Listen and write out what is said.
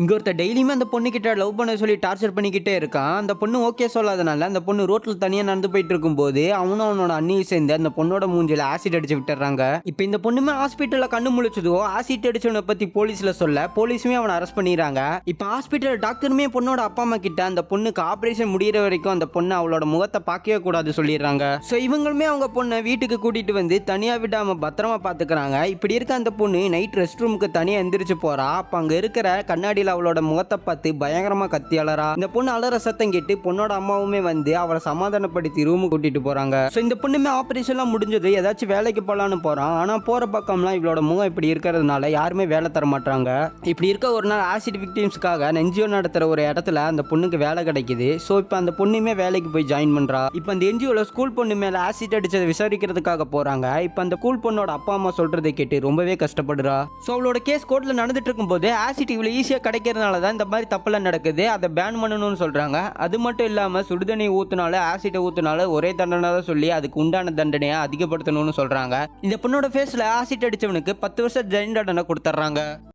இங்க ஒருத்தர் டெய்லியுமே அந்த பொண்ணுக்கிட்ட லவ் பண்ண சொல்லி டார்ச்சர் பண்ணிக்கிட்டே இருக்கான். அந்த பொண்ணு ஓகே சொல்லாதனால அந்த பொண்ணு ரோட்டில் தனியாக நடந்து போயிட்டு இருக்கும்போது அவனும் அவனோட அண்ணியும் சேர்ந்து அந்த பொண்ணோட மூஞ்சில் ஆசிட் அடிச்சு விட்டுறாங்க. இப்போ இந்த பொண்ணுமே ஹாஸ்பிட்டலில் கண்ணு முழிச்சதோ ஆசிட் அடிச்சவனை பத்தி போலீஸில் சொல்ல போலீஸுமே அவனை அரெஸ்ட் பண்ணிடுறாங்க. இப்போ ஹாஸ்பிட்டல் டாக்டருமே பொண்ணோட அப்பா அம்மா கிட்ட அந்த பொண்ணுக்கு ஆப்ரேஷன் முடியிற வரைக்கும் அந்த பொண்ணு அவளோட முகத்தை பார்க்கவே கூடாது சொல்லிடுறாங்க. ஸோ இவங்களுமே அவங்க பொண்ணை வீட்டுக்கு கூட்டிட்டு வந்து தனியா விடாம பத்திரமா பாத்துக்கிறாங்க இப்படி இருக்க அந்த பொண்ணு நைட் ரெஸ்ட் ரூமுக்கு தனியாக எந்திரிச்சு போறா. அப்ப அங்க இருக்கிற கண்ணாடி கண்ணாடியில அவளோட முகத்தை பார்த்து பயங்கரமா கத்தி அலறா இந்த பொண்ணு அலற சத்தம் கேட்டு பொண்ணோட அம்மாவுமே வந்து அவளை சமாதானப்படுத்தி ரூமு கூட்டிட்டு போறாங்க. ஸோ இந்த பொண்ணுமே ஆபரேஷன்லாம் முடிஞ்சது. ஏதாச்சும் வேலைக்கு போகலான்னு போறான் ஆனா போற பக்கம்லாம் இவளோட முகம் இப்படி இருக்கிறதுனால யாருமே வேலை தர மாட்டாங்க இப்படி இருக்க ஒரு நாள் ஆசிட் விக்டிம்ஸ்க்காக என்ஜிஓ நடத்துற ஒரு இடத்துல அந்த பொண்ணுக்கு வேலை கிடைக்குது. ஸோ இப்போ அந்த பொண்ணுமே வேலைக்கு போய் ஜாயின் பண்றா. இப்போ அந்த என்ஜிஓல ஸ்கூல் பொண்ணு மேல ஆசிட் அடிச்சதை விசாரிக்கிறதுக்காக போறாங்க. இப்போ அந்த ஸ்கூல் பொண்ணோட அப்பா அம்மா சொல்றதை கேட்டு ரொம்பவே கஷ்டப்படுறா. ஸோ அவளோட கேஸ் கோர்ட்ல நடந்துட்டு இருக்கும்போது ஆசிட் இவ்வளவு ஈஸியா கிடைக்கிறதுனால தான் இந்த மாதிரி தப்பெல்லாம் நடக்குது. அதை பேன் பண்ணணும்னு சொல்கிறாங்க அது மட்டும் இல்லாமல் சுடுதண்ணி ஊற்றுனால ஆசிட்டை ஊத்துனால ஒரே தண்டனை தான் சொல்லி அதுக்கு உண்டான தண்டனையை அதிகப்படுத்தணும்னு சொல்கிறாங்க இந்த பொண்ணோட ஃபேஸில் ஆசிட் அடித்தவனுக்கு பத்து வருஷம் ஜெயின் தண்டனை கொடுத்துட்றாங்க